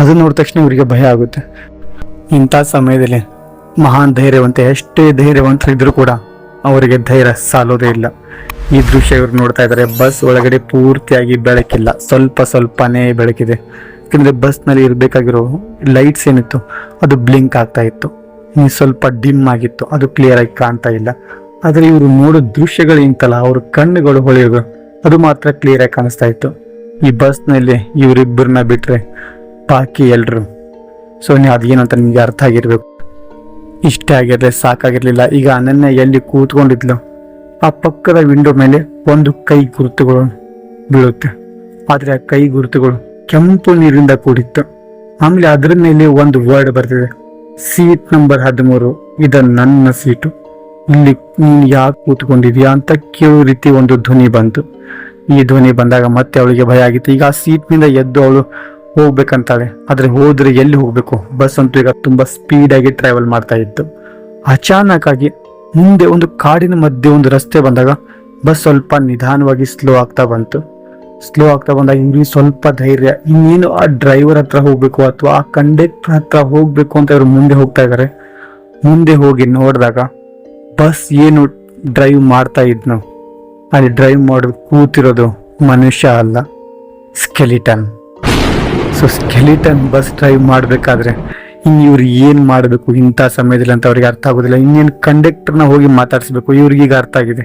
ಅದು ನೋಡಿದ ತಕ್ಷಣ ಇವರಿಗೆ ಭಯ ಆಗುತ್ತೆ. ಇಂಥ ಸಮಯದಲ್ಲಿ ಮಹಾನ್ ಧೈರ್ಯವಂತ, ಎಷ್ಟೇ ಧೈರ್ಯವಂತರಿದ್ರು ಕೂಡ ಅವರಿಗೆ ಧೈರ್ಯ ಸಾಲೋದೇ ಇಲ್ಲ. ಈ ದೃಶ್ಯ ಇವ್ರು ನೋಡ್ತಾ ಇದ್ದಾರೆ ಬಸ್ ಒಳಗಡೆ ಪೂರ್ತಿಯಾಗಿ ಬೆಳಕಿಲ್ಲ. ಸ್ವಲ್ಪ ಸ್ವಲ್ಪನೇ ಬೆಳಕಿದೆ. ಯಾಕಂದ್ರೆ ಬಸ್ನಲ್ಲಿ ಇರಬೇಕಾಗಿರೋ ಲೈಟ್ಸ್ ಏನಿತ್ತು, ಅದು ಬ್ಲಿಂಕ್ ಆಗ್ತಾ ಇತ್ತು. ಸ್ವಲ್ಪ ಡಿಮ್ ಆಗಿತ್ತು. ಅದು ಕ್ಲಿಯರ್ ಆಗಿ ಕಾಣ್ತಾ ಇಲ್ಲ. ಆದ್ರೆ ಇವರು ನೋಡೋ ದೃಶ್ಯಗಳು ಇಂತಲ್ಲ. ಅವ್ರ ಕಣ್ಣುಗಳು ಹೊಳೆಯೋದು, ಅದು ಮಾತ್ರ ಕ್ಲಿಯರ್ ಆಗಿ ಕಾಣಿಸ್ತಾ ಇತ್ತು. ಈ ಬಸ್ನಲ್ಲಿ ಇವರಿಬ್ಬರನ್ನ ಬಿಟ್ರೆ ಬಾಕಿ ಎಲ್ರು. ಸೊ ನೀವು ಅದೇನಂತ ನಿಮಗೆ ಅರ್ಥ ಆಗಿರ್ಬೇಕು. ಇಷ್ಟೇ ಆಗಿರ್ಲಿ ಸಾಕಾಗಿರ್ಲಿಲ್ಲ. ಈಗ ಅನನ್ಯ ಎಲ್ಲಿ ಕೂತ್ಕೊಂಡಿದ್ಲು? ಆ ಪಕ್ಕದ ವಿಂಡೋ ಮೇಲೆ ಒಂದು ಕೈ ಗುರುತುಗಳು ಬೀಳುತ್ತೆ. ಆದರೆ ಆ ಕೈ ಗುರುತುಗಳು ಕೆಂಪು ನೀರಿಂದ ಕೂಡಿತ್ತು. ಆಮೇಲೆ ಅದರ ಮೇಲೆ ಒಂದು ವರ್ಡ್ ಬರ್ತಿದೆ. ಸೀಟ್ ನಂಬರ್ ಹದಿಮೂರು. ಇದು ನನ್ನ ಸೀಟು ಇಲ್ಲಿ ನೀನು ಯಾಕೆ ಕೂತ್ಕೊಂಡಿದ್ಯಾ ಅಂತ ಕೇಳೋ ರೀತಿ ಒಂದು ಧ್ವನಿ ಬಂತು. ಈ ಧ್ವನಿ ಬಂದಾಗ ಮತ್ತೆ ಅವಳಿಗೆ ಭಯ ಆಗಿತ್ತು. ಈಗ ಆ ಸೀಟ್ನಿಂದ ಎದ್ದು ಅವಳು ಹೋಗ್ಬೇಕಂತಾಳೆ. ಆದರೆ ಹೋದ್ರೆ ಎಲ್ಲಿ ಹೋಗಬೇಕು? ಬಸ್ ಅಂತೂ ಈಗ ತುಂಬಾ ಸ್ಪೀಡ್ ಆಗಿ ಟ್ರಾವೆಲ್ ಮಾಡ್ತಾ ಇತ್ತು. ಅಚಾನಕ್ ಆಗಿ ಮುಂದೆ ಒಂದು ಕಾಡಿನ ಮಧ್ಯೆ ಒಂದು ರಸ್ತೆ ಬಂದಾಗ ಬಸ್ ಸ್ವಲ್ಪ ನಿಧಾನವಾಗಿ ಸ್ಲೋ ಆಗ್ತಾ ಬಂತು. ಸ್ಲೋ ಆಗ್ತಾ ಬಂದಾಗ ಇವ್ರಿಗೆ ಸ್ವಲ್ಪ ಧೈರ್ಯ, ಇನ್ನೇನು ಆ ಡ್ರೈವರ್ ಹತ್ರ ಹೋಗ್ಬೇಕು ಅಥವಾ ಆ ಕಂಡಕ್ಟರ್ ಹತ್ರ ಹೋಗ್ಬೇಕು ಅಂತ ಇವ್ರು ಮುಂದೆ ಹೋಗ್ತಾ ಇದ್ದಾರೆ ಮುಂದೆ ಹೋಗಿ ನೋಡಿದಾಗ ಬಸ್ ಏನು ಡ್ರೈವ್ ಮಾಡ್ತಾ ಇದ್ನು, ಅಲ್ಲಿ ಡ್ರೈವ್ ಮಾಡಿ ಕೂತಿರೋದು ಮನುಷ್ಯ ಅಲ್ಲ, skeleton. So skeleton bus drive ಮಾಡಬೇಕಾದ್ರೆ ಇನ್ನು ಇವ್ರು ಏನು ಮಾಡಬೇಕು ಇಂಥ ಸಮಯದಲ್ಲಿ ಅಂತ ಅವ್ರಿಗೆ ಅರ್ಥ ಆಗೋದಿಲ್ಲ. ಇನ್ನೇನು ಕಂಡಕ್ಟರ್ನ ಹೋಗಿ ಮಾತಾಡಿಸ್ಬೇಕು, ಇವ್ರಿಗೆ ಈಗ ಅರ್ಥ ಆಗಿದೆ.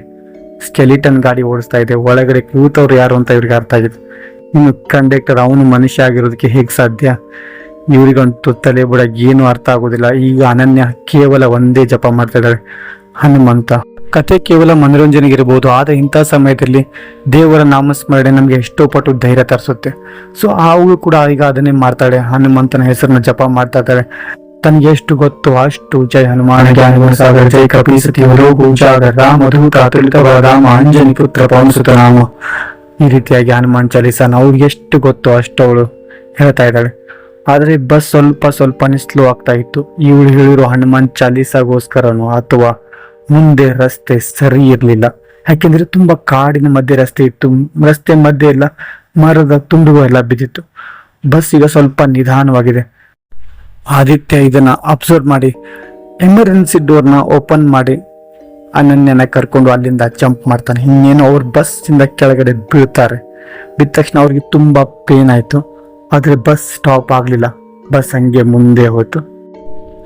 ಸ್ಕೆಲಿಟನ್ ಗಾಡಿ ಓಡಿಸ್ತಾ ಇದೆ, ಒಳಗಡೆ ಕೂತವ್ರು ಯಾರು ಅಂತ ಇವ್ರಿಗೆ ಅರ್ಥ ಆಗಿದೆ. ಇನ್ನು ಕಂಡಕ್ಟರ್ ಅವನು ಮನುಷ್ಯ ಆಗಿರೋದಕ್ಕೆ ಹೇಗೆ ಸಾಧ್ಯ? ಇವ್ರಿಗಂತೂ ತಲೆ ಬುಡ ಏನು ಅರ್ಥ ಆಗೋದಿಲ್ಲ. ಈಗ ಅನನ್ಯ ಕೇವಲ ಒಂದೇ ಜಪ ಮಾಡ್ತಾ ಇದ್ದಾರೆ. ಹನುಮಂತ. ಕತೆ ಕೇವಲ ಮನೋರಂಜನೆಗೆ ಇರಬಹುದು ಆದರೆ ಇಂಥ ಸಮಯದಲ್ಲಿ ದೇವರ ನಾಮಸ್ಮರಣೆ ನಮಗೆ ಎಷ್ಟೋ ಪಟ್ಟು ಧೈರ್ಯ ತರಿಸುತ್ತೆ. ಸೊ ಅವಳು ಕೂಡ ಈಗ ಅದನ್ನೇ ಮಾಡ್ತಾಳೆ ಹನುಮಂತನ ಹೆಸರನ್ನ ಜಪ ಮಾಡ್ತಾ ಇದ್ದಾಳೆ. ತನಗೆ ಎಷ್ಟು ಗೊತ್ತು ಅಷ್ಟು ಜಯ ಹನುಮಾನ ಜ್ಞಾನ ಸಾಗರ ಜಯ ಕಪೀಸತಿ ಸತಿ ಉಜಾಗರ ರಾಮ ಅಂಜನಿ ಪುತ್ರ ಪವನಸುತ ನಾಮ. ಈ ರೀತಿಯಾಗಿ ಹನುಮಾನ್ ಚಾಲೀಸನ ಅವ್ರಿಗೆ ಎಷ್ಟು ಗೊತ್ತು ಅಷ್ಟು ಅವಳು ಹೇಳ್ತಾ ಇದ್ದಾಳೆ. ಆದರೆ ಬಸ್ ಸ್ವಲ್ಪ ಸ್ವಲ್ಪನೇ ಸ್ಲೋ ಆಗ್ತಾ ಇತ್ತು. ಇವಳು ಹೇಳಿರೋ ಹನುಮಾನ್ ಚಾಲೀಸಾಗೋಸ್ಕರನೋ ಅಥವಾ ಮುಂದೆ ರಸ್ತೆ ಸರಿ ಇರಲಿಲ್ಲ. ಯಾಕೆಂದ್ರೆ ತುಂಬಾ ಕಾಡಿನ ಮಧ್ಯೆ ರಸ್ತೆ ಇತ್ತು. ರಸ್ತೆ ಮಧ್ಯೆ ಎಲ್ಲ ಮರದ ತುಂಡುಗಳು ಎಲ್ಲ ಬಿದ್ದಿತ್ತು. ಬಸ್ ಈಗ ಸ್ವಲ್ಪ ನಿಧಾನವಾಗಿದೆ. ಆದಿತ್ಯ ಇದನ್ನ ಅಬ್ಸರ್ವ್ ಮಾಡಿ ಎಮರ್ಜೆನ್ಸಿ ಡೋರ್ನ ಓಪನ್ ಮಾಡಿ, ಅನನ್ಯನ ಕರ್ಕೊಂಡು ಅಲ್ಲಿಂದ ಜಂಪ್ ಮಾಡ್ತಾನೆ. ಇನ್ನೇನು ಅವ್ರ ಬಸ್ ಇಂದ ಕೆಳಗಡೆ ಬೀಳ್ತಾರೆ. ಬಿದ್ದ ತಕ್ಷಣ ಅವ್ರಿಗೆ ತುಂಬಾ ಪೇನ್ ಆಯ್ತು. ಆದ್ರೆ ಬಸ್ ಸ್ಟಾಪ್ ಆಗ್ಲಿಲ್ಲ. ಬಸ್ ಹಂಗೆ ಮುಂದೆ ಹೋಯ್ತು.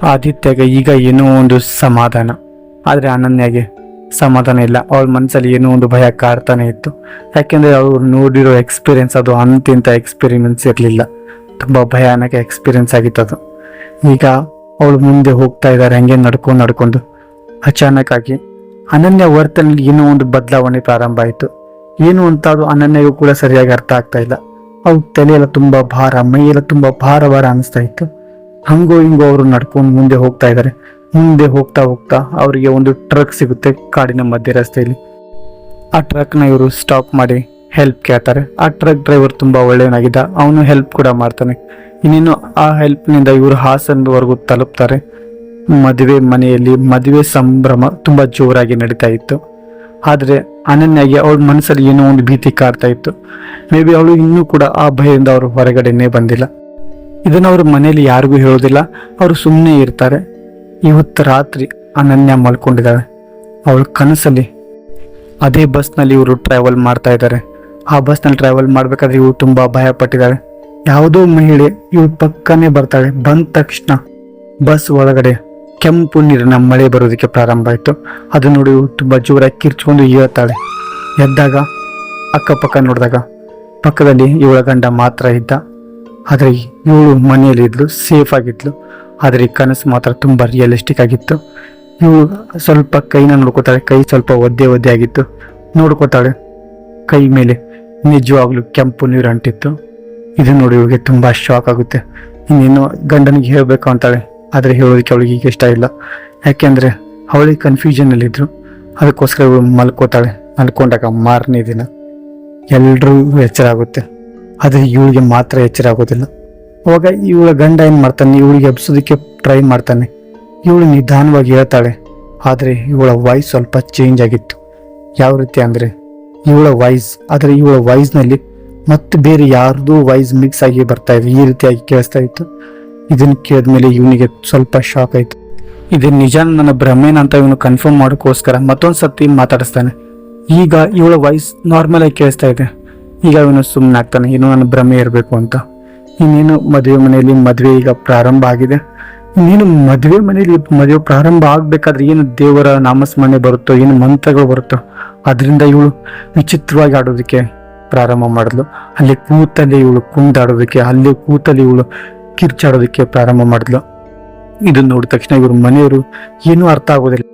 ಆದಿತ್ಯಗೆ ಈಗ ಏನೋ ಒಂದು ಸಮಾಧಾನ. ಆದ್ರೆ ಅನನ್ಯಾಗೆ ಸಮಾಧಾನ ಇಲ್ಲ. ಅವಳ ಮನಸ್ಸಲ್ಲಿ ಏನೋ ಒಂದು ಭಯ ಕಾಡ್ತಾನೆ ಇತ್ತು. ಯಾಕೆಂದರೆ ಅವರು ನೋಡಿರೋ ಎಕ್ಸ್ಪೀರಿಯನ್ಸ್ ಅದು ಅಂತಿಂತ ಎಕ್ಸ್ಪೀರಿಯನ್ಸ್ ಇರಲಿಲ್ಲ. ತುಂಬ ಭಯಾನಕ ಎಕ್ಸ್ಪೀರಿಯನ್ಸ್ ಆಗಿತ್ತು ಅದು. ಈಗ ಅವಳು ಮುಂದೆ ಹೋಗ್ತಾ ಇದ್ದಾರೆ ಹಂಗೆ ನಡ್ಕೊಂಡು ನಡ್ಕೊಂಡು. ಅಚಾನಕ್ಕಾಗಿ ಅನನ್ಯ ವರ್ತನಲ್ಲಿ ಏನೋ ಒಂದು ಬದಲಾವಣೆ ಪ್ರಾರಂಭ ಆಯಿತು. ಏನು ಅಂತ ಅದು ಅನನ್ಯಗೂ ಕೂಡ ಸರಿಯಾಗಿ ಅರ್ಥ ಆಗ್ತಾ ಇಲ್ಲ. ಅವ್ರ ತಲೆಯೆಲ್ಲ ತುಂಬ ಭಾರ, ಮೈಯೆಲ್ಲ ತುಂಬ ಭಾರ ಭಾರ ಅನಿಸ್ತಾ ಇತ್ತು. ಹಂಗೋ ಹಿಂಗೋ ಅವರು ನಡ್ಕೊಂಡು ಮುಂದೆ ಹೋಗ್ತಾ ಇದ್ದಾರೆ ಮುಂದೆ ಹೋಗ್ತಾ ಹೋಗ್ತಾ ಅವರಿಗೆ ಒಂದು ಟ್ರಕ್ ಸಿಗುತ್ತೆ ಕಾಡಿನ ಮಧ್ಯ ರಸ್ತೆಯಲ್ಲಿ. ಆ ಟ್ರಕ್ನ ಇವರು ಸ್ಟಾಪ್ ಮಾಡಿ ಹೆಲ್ಪ್ ಕೇಳ್ತಾರೆ. ಆ ಟ್ರಕ್ ಡ್ರೈವರ್ ತುಂಬಾ ಒಳ್ಳೆಯವನಾಗಿದ್ದ. ಅವನು ಹೆಲ್ಪ್ ಕೂಡ ಮಾಡ್ತಾನೆ. ಇನ್ನೇನು ಆ ಹೆಲ್ಪ್ನಿಂದ ಇವರು ಹಾಸನದವರೆಗೂ ತಲುಪ್ತಾರೆ. ಮದುವೆ ಮನೆಯಲ್ಲಿ ಮದುವೆ ಸಂಭ್ರಮ ತುಂಬಾ ಜೋರಾಗಿ ನಡೀತಾ ಇತ್ತು. ಆದರೆ ಅನನ್ಯಾಗಿ ಅವಳ ಮನಸ್ಸಲ್ಲಿ ಏನೋ ಒಂದು ಭೀತಿ ಕಾಡ್ತಾ ಇತ್ತು. ಮೇ ಬಿ ಅವಳು ಇನ್ನೂ ಕೂಡ ಆ ಭಯದಿಂದ ಅವರು ಹೊರಗಡೆನೇ ಬಂದಿಲ್ಲ. ಇದನ್ನು ಅವ್ರ ಮನೆಯಲ್ಲಿ ಯಾರಿಗೂ ಹೇಳೋದಿಲ್ಲ. ಅವರು ಸುಮ್ಮನೆ ಇರ್ತಾರೆ. ಇವತ್ತು ರಾತ್ರಿ ಅನನ್ಯ ಮಲ್ಕೊಂಡಿದ್ದಾಳೆ. ಅವಳ ಕನಸಲ್ಲಿ ಅದೇ ಬಸ್ನಲ್ಲಿ ಇವರು ಟ್ರಾವೆಲ್ ಮಾಡ್ತಾ ಇದ್ದಾರೆ. ಆ ಬಸ್ನಲ್ಲಿ ಟ್ರಾವೆಲ್ ಮಾಡಬೇಕಾದ್ರೆ ಇವರು ತುಂಬ ಭಯ ಪಟ್ಟಿದ್ದಾರೆ ಯಾವುದೋ ಮಹಿಳೆ ಇವಳು ಪಕ್ಕನೇ ಬರ್ತಾಳೆ. ಬಂದ ತಕ್ಷಣ ಬಸ್ ಒಳಗಡೆ ಕೆಂಪು ನೀರಿನ ಮಳೆ ಬರೋದಕ್ಕೆ ಪ್ರಾರಂಭ ಆಯಿತು. ಅದು ನೋಡಿ ಇವ್ಳು ತುಂಬ ಜೋರಾಗಿ ಕಿರ್ಚ್ಕೊಂಡು ಹೇಳ್ತಾಳೆ ಎದ್ದಾಗ, ಅಕ್ಕಪಕ್ಕ ನೋಡಿದಾಗ ಪಕ್ಕದಲ್ಲಿ ಇವಳ ಗಂಡ ಮಾತ್ರ ಇದ್ದ. ಆದರೆ ಇವಳು ಮನೆಯಲ್ಲಿ ಇದ್ಲು ಸೇಫ್ ಆಗಿದ್ಲು. ಆದರೆ ಕನಸು ಮಾತ್ರ ತುಂಬ ರಿಯಲಿಸ್ಟಿಕ್ ಆಗಿತ್ತು. ಇವಳು ಸ್ವಲ್ಪ ಕೈನ ನೋಡ್ಕೋತಾಳೆ, ಕೈ ಸ್ವಲ್ಪ ಒದ್ದೆ ಒದ್ದೆ ಆಗಿತ್ತು. ನೋಡ್ಕೋತಾಳೆ, ಕೈ ಮೇಲೆ ನಿಜವಾಗ್ಲೂ ಕೆಂಪು ನೀರು ಅಂಟಿತ್ತು. ಇದು ನೋಡಿ ಇವಳಿಗೆ ತುಂಬ ಶಾಕ್ ಆಗುತ್ತೆ. ಇನ್ನೇನು ಗಂಡನಿಗೆ ಹೇಳಬೇಕು ಅಂತಾಳೆ, ಆದರೆ ಹೇಳೋದಕ್ಕೆ ಅವಳಿಗೆ ಈಗ ಇಷ್ಟ ಇಲ್ಲ. ಯಾಕೆಂದರೆ ಅವಳಿಗೆ ಕನ್ಫ್ಯೂಷನಲ್ಲಿದ್ದರು ಅದಕ್ಕೋಸ್ಕರ ಇವಳು ಮಲ್ಕೋತಾಳೆ, ಮಲ್ಕೊಂಡಾಗ ಮಾರನೇ ದಿನ. ಎಲ್ಲರೂ ಎಚ್ಚರ ಆಗುತ್ತೆ. ಆದರೆ ಇವಳಿಗೆ ಮಾತ್ರ ಎಚ್ಚರ ಆಗೋದಿಲ್ಲ. ಅವಾಗ ಇವಳ ಗಂಡ ಏನು ಮಾಡ್ತಾನೆ, ಇವಳಿಗೆ ಎಬ್ಸೋದಕ್ಕೆ ಟ್ರೈ ಮಾಡ್ತಾನೆ. ಇವಳು ನಿಧಾನವಾಗಿ ಹೇಳ್ತಾಳೆ, ಆದರೆ ಇವಳ ವಾಯ್ಸ್ ಸ್ವಲ್ಪ ಚೇಂಜ್ ಆಗಿತ್ತು. ಯಾವ ರೀತಿ ಅಂದರೆ? ಇವಳ ವಾಯ್ಸ್ ಆದರೆ ಇವಳ ವಾಯ್ಸ್ನಲ್ಲಿ ಮತ್ತೆ ಬೇರೆ ಯಾರ್ದೋ ವಾಯ್ಸ್ ಮಿಕ್ಸ್ ಆಗಿ ಬರ್ತಾ ಇದೆ, ಈ ರೀತಿಯಾಗಿ ಕೇಳಿಸ್ತಾ ಇತ್ತು. ಇದನ್ನ ಕೇಳಿದ್ಮೇಲೆ ಇವನಿಗೆ ಸ್ವಲ್ಪ ಶಾಕ್ ಆಯಿತು. ಇದು ನಿಜ ನನ್ನ ಭ್ರಮೇನ ಅಂತ ಇವನು ಕನ್ಫರ್ಮ್ ಮಾಡೋಕ್ಕೋಸ್ಕರ ಮತ್ತೊಂದು ಸರ್ತಿ ಮಾತಾಡಿಸ್ತಾನೆ. ಈಗ ಇವಳ ವಾಯ್ಸ್ ನಾರ್ಮಲ್ ಆಗಿ ಕೇಳಿಸ್ತಾ ಇದೆ. ಈಗ ಇವನು ಸುಮ್ಮನೆ ಆಗ್ತಾನೆ ಇನ್ನೂ ನನ್ನ ಭ್ರಮೆ ಇರಬೇಕು ಅಂತ. ಇನ್ನೇನು ಮದುವೆ ಮನೆಯಲ್ಲಿ ಮದುವೆ ಈಗ ಪ್ರಾರಂಭ ಆಗಿದೆ. ಇನ್ನೇನು ಮದುವೆ ಮನೆಯಲ್ಲಿ ಮದುವೆ ಪ್ರಾರಂಭ ಆಗ್ಬೇಕಾದ್ರೆ ಏನು ದೇವರ ನಾಮಸ್ಮರಣೆ ಬರುತ್ತೋ, ಏನು ಮಂತ್ರಗಳು ಬರುತ್ತೋ, ಅದರಿಂದ ಇವಳು ವಿಚಿತ್ರವಾಗಿ ಆಡೋದಕ್ಕೆ ಪ್ರಾರಂಭ ಮಾಡಿದ್ಲು ಅಲ್ಲಿ ಕೂತಲ್ಲಿ ಇವಳು ಕುಂದಾಡೋದಕ್ಕೆ ಅಲ್ಲಿ ಕೂತಲ್ಲಿ ಇವಳು ಕಿರ್ಚಾಡೋದಕ್ಕೆ ಪ್ರಾರಂಭ ಮಾಡಿದ್ಲು ಇದನ್ನ ನೋಡಿದ ತಕ್ಷಣ ಇವ್ರ ಮನೆಯವರು ಏನೂ ಅರ್ಥ ಆಗೋದಿಲ್ಲ.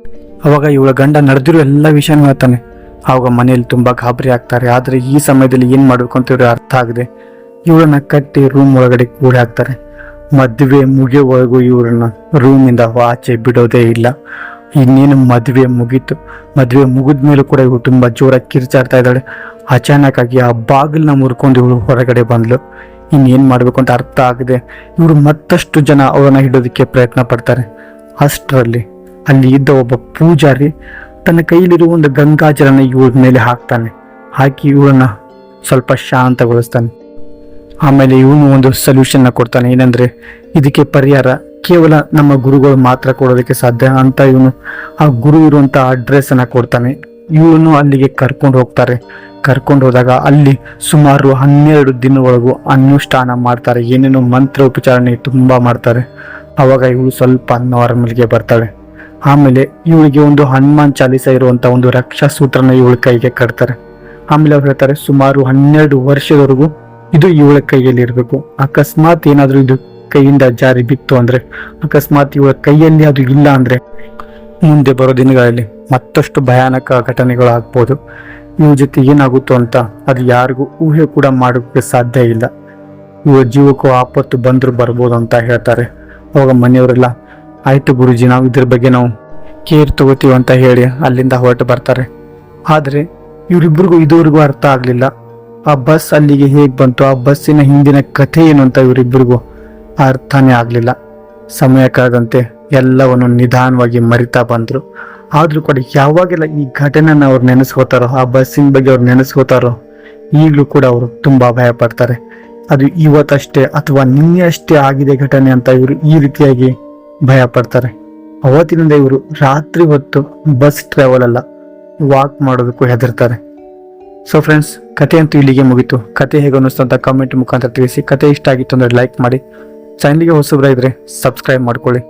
ಅವಾಗ ಇವಳ ಗಂಡ ನಡೆದಿರೋ ಎಲ್ಲ ವಿಷಯನೂ ಹೇಳ್ತಾನೆ. ಆವಾಗ ಮನೆಯಲ್ಲಿ ತುಂಬಾ ಗಾಬರಿ ಆಗ್ತಾರೆ. ಆದರೆ ಈ ಸಮಯದಲ್ಲಿ ಏನು ಮಾಡಬೇಕು ಅಂತ ಇವ್ರಿಗೆ ಅರ್ಥ ಆಗದೆ. ಇವಳನ್ನ ಕಟ್ಟಿ ರೂಮ್ ಒಳಗಡೆ ಕೂಡ ಹಾಕ್ತಾರೆ. ಮದುವೆ ಮುಗಿಯುವವರೆಗೂ ಇವ್ರನ್ನ ರೂಮಿಂದ ಆಚೆ ಬಿಡೋದೇ ಇಲ್ಲ. ಇನ್ನೇನು ಮದುವೆ ಮುಗೀತು. ಮದುವೆ ಮುಗಿದ ಮೇಲೂ ಕೂಡ ಇವಳು ತುಂಬಾ ಜೋರಾಗಿ ಕಿರ್ಚಾಡ್ತಾ ಇದ್ದಾಳೆ. ಅಚಾನಕ್ ಆ ಬಾಗಿಲನ್ನ ಮುರ್ಕೊಂಡು ಇವಳು ಹೊರಗಡೆ ಬಂದ್ಲು. ಇನ್ನೇನು ಮಾಡಬೇಕು ಅಂತ ಅರ್ಥ ಆಗದೆ ಇವರು ಮತ್ತಷ್ಟು ಜನ ಅವರನ್ನು ಹಿಡೋದಕ್ಕೆ ಪ್ರಯತ್ನ ಪಡ್ತಾರೆ. ಅಷ್ಟರಲ್ಲಿ ಅಲ್ಲಿ ಇದ್ದ ಒಬ್ಬ ಪೂಜಾರಿ ತನ್ನ ಕೈಲಿರುವ ಒಂದು ಗಂಗಾಜಲನ ಇವಳ ಮೇಲೆ ಹಾಕ್ತಾನೆ. ಹಾಕಿ ಇವಳನ್ನ ಸ್ವಲ್ಪ ಶಾಂತಗೊಳಿಸ್ತಾನೆ. ಆಮೇಲೆ ಇವನು ಒಂದು ಸೊಲ್ಯೂಷನ್ನ ಕೊಡ್ತಾನೆ. ಏನಂದರೆ, ಇದಕ್ಕೆ ಪರಿಹಾರ ಕೇವಲ ನಮ್ಮ ಗುರುಗಳು ಮಾತ್ರ ಕೊಡೋದಕ್ಕೆ ಸಾಧ್ಯ ಅಂತ ಇವನು ಆ ಗುರು ಇರುವಂಥ ಅಡ್ರೆಸ್ಸನ್ನು ಕೊಡ್ತಾನೆ. ಇವನು ಅಲ್ಲಿಗೆ ಕರ್ಕೊಂಡು ಹೋಗ್ತಾರೆ. ಕರ್ಕೊಂಡು ಹೋದಾಗ ಅಲ್ಲಿ ಸುಮಾರು ಹನ್ನೆರಡು ದಿನವರೆಗೂ ಅನುಷ್ಠಾನ ಮಾಡ್ತಾರೆ. ಏನೇನೋ ಮಂತ್ರ ಉಪಚಾರಣೆ ತುಂಬ ಮಾಡ್ತಾರೆ. ಆವಾಗ ಇವಳು ಸ್ವಲ್ಪ ನಾರ್ಮಲ್ಗೆ ಬರ್ತಾಳೆ. ಆಮೇಲೆ ಇವಳಿಗೆ ಒಂದು ಹನುಮಾನ್ ಚಾಲಿಸ ಇರುವಂಥ ಒಂದು ರಕ್ಷಾ ಸೂತ್ರನ ಇವಳ ಕೈಗೆ ಕಟ್ತಾರೆ. ಆಮೇಲೆ ಅವ್ರು ಹೇಳ್ತಾರೆ, ಸುಮಾರು ಹನ್ನೆರಡು ವರ್ಷದವರೆಗೂ ಇದು ಇವಳ ಕೈಯಲ್ಲಿ ಇರಬೇಕು ಅಕಸ್ಮಾತ್ ಏನಾದ್ರೂ ಇದು ಕೈಯಿಂದ ಜಾರಿ ಬಿತ್ತು ಅಂದ್ರೆ, ಅಕಸ್ಮಾತ್ ಇವಳ ಕೈಯಲ್ಲಿ ಅದು ಇಲ್ಲ ಅಂದ್ರೆ, ಮುಂದೆ ಬರೋ ದಿನಗಳಲ್ಲಿ ಮತ್ತಷ್ಟು ಭಯಾನಕ ಘಟನೆಗಳು ಆಗ್ಬೋದು ಇವ್ರ ಜೊತೆ ಏನಾಗುತ್ತೋ ಅಂತ ಅದು ಯಾರಿಗೂ ಊಹೆ ಕೂಡ ಮಾಡೋಕ್ಕೆ ಸಾಧ್ಯ ಇಲ್ಲ. ಇವ ಜೀವಕ್ಕೂ ಆಪತ್ತು ಬಂದರೂ ಬರ್ಬೋದು ಅಂತ ಹೇಳ್ತಾರೆ. ಅವಾಗ ಮನೆಯವರೆಲ್ಲ, ಆಯಿತು ಗುರುಜಿ, ನಾವು ಇದ್ರ ಬಗ್ಗೆ ನಾವು ಕೇರ್ ತಗೋತೀವಿ ಅಂತ ಹೇಳಿ ಅಲ್ಲಿಂದ ಹೊರಟು ಬರ್ತಾರೆ. ಆದರೆ ಇವರಿಬ್ಬರಿಗೂ ಇದುವರೆಗೂ ಅರ್ಥ ಆಗ್ಲಿಲ್ಲ. ಆ ಬಸ್ ಅಲ್ಲಿಗೆ ಹೇಗೆ ಬಂತು? ಆ ಬಸ್ಸಿನ ಹಿಂದಿನ ಕಥೆ ಏನು ಅಂತ ಇವರಿಬ್ಬರಿಗೂ ಅರ್ಥನೇ ಆಗಲಿಲ್ಲ. ಸಮಯ ಕಳೆದಂತೆ ಎಲ್ಲವನ್ನು ನಿಧಾನವಾಗಿ ಮರಿತಾ ಬಂದರು. ಆದರೂ ಕೂಡ ಯಾವಾಗೆಲ್ಲ ಈ ಘಟನೆನ ಅವ್ರು ನೆನೆಸ್ಕೋತಾರೋ, ಆ ಬಸ್ಸಿನ ಬಗ್ಗೆ ಅವ್ರು ನೆನೆಸ್ಕೋತಾರೋ, ಈಗಲೂ ಕೂಡ ಅವರು ತುಂಬ ಭಯ ಪಡ್ತಾರೆ ಅದು ಇವತ್ತಷ್ಟೇ ಅಥವಾ ನಿನ್ನೆ ಅಷ್ಟೇ ಆಗಿದೆ ಘಟನೆ ಅಂತ ಇವರು ಈ ರೀತಿಯಾಗಿ ಭಯ ಪಡ್ತಾರೆ ಅವತ್ತಿನಿಂದ ಇವರು ರಾತ್ರಿ ಹೊತ್ತು ಬಸ್ ಟ್ರಾವೆಲ್ ಅಲ್ಲ ವಾಕ್ ಮಾಡೋದಕ್ಕೂ ಹೆದರ್ತಾರೆ. ಸೊ ಫ್ರೆಂಡ್ಸ್ ಕತೆ ಅಂತೂ ಇಲ್ಲಿಗೆ ಮುಗೀತು. ಕತೆ ಹೇಗೆ ಅನ್ನಿಸ್ತು ಅಂತ ಕಾಮೆಂಟ್ ಮುಖಾಂತರ ತಿಳಿಸಿ. ಕತೆ ಇಷ್ಟ ಆಗಿತ್ತು ಅಂದರೆ ಲೈಕ್ ಮಾಡಿ. ಚಾನಲ್ಗೆ ಹೊಸಬ್ರಾಗಿದ್ರೆ ಸಬ್ಸ್ಕ್ರೈಬ್ ಮಾಡ್ಕೊಳ್ಳಿ.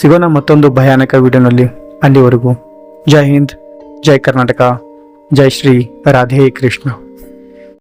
ಸಿಗೋಣ ಮತ್ತೊಂದು ಭಯಾನಕ ವಿಡಿಯೋನಲ್ಲಿ ಅಲ್ಲಿವರೆಗೂ ಜೈ ಹಿಂದ್, ಜೈ ಕರ್ನಾಟಕ, ಜೈ ಶ್ರೀ ರಾಧೇ ಕೃಷ್ಣ.